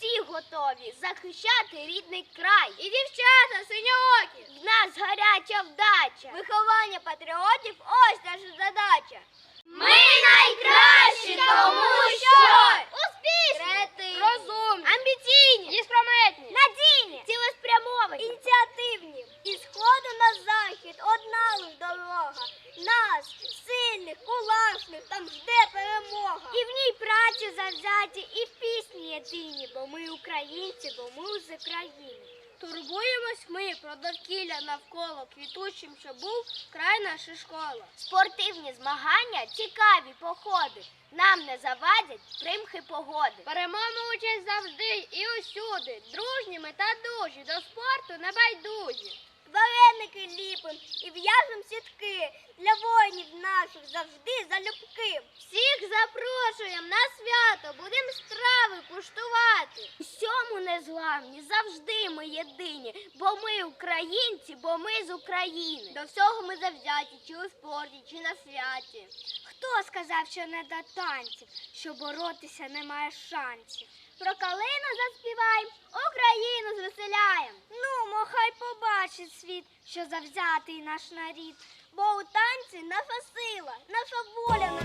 Всі готові захищати рідний край. І дівчата синьоокі. В нас гаряча вдача. Виховання патріотів ось наша задача. Ми найкращі, тому що успішні, розумні, амбіційні, іскрометні, надійні, цілеспрямовані, ініціативні. І сходу на захід одна лиш дорога. Нас, сильних, кулашних, там жде перемога. І в ній праці завзяті, і пісні єдині, бо ми українці, бо ми з України. Турбуємось ми про довкілля навколо квітучим, що був край наша школа. Спортивні змагання, цікаві походи. Нам не завадять примхи погоди. Беремо участь завжди і усюди. Дружніми та дужі до спорту не байдужі. Вареники ліпим і в'яжем сітки. Для воїнів наших завжди залюбки. Всіх запрошуємо на свято, будемо страви куштувати. Всьому незламні, завжди ми єдині, бо ми українці, бо ми з України. До всього ми завзяті, чи у спорті, чи на святі. Хто сказав, що не до танців, що боротися немає шансів? Про калину заспіваємо, Україну звеселяєм. Ну, мо хай побачить світ, що завзятий наш нарід, бо у танці наша сила, наша воля нас.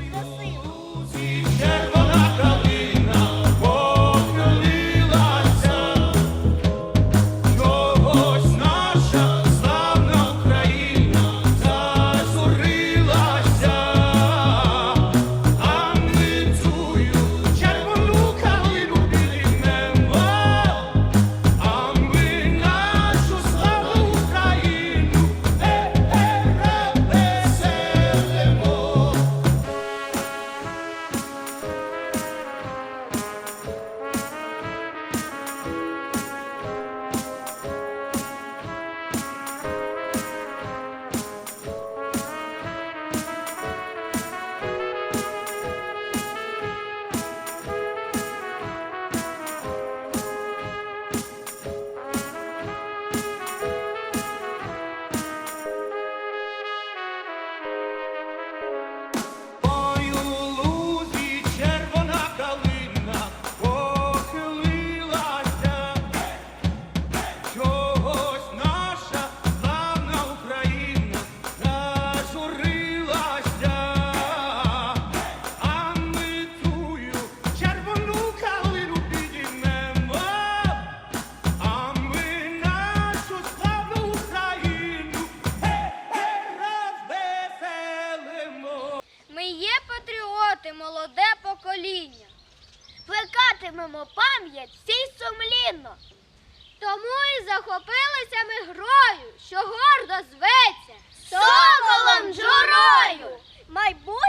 Молоде покоління. Плекатимемо пам'ять всій сумлінно. Тому і захопилися ми грою, що гордо зветься Соколом журою. Майбутнє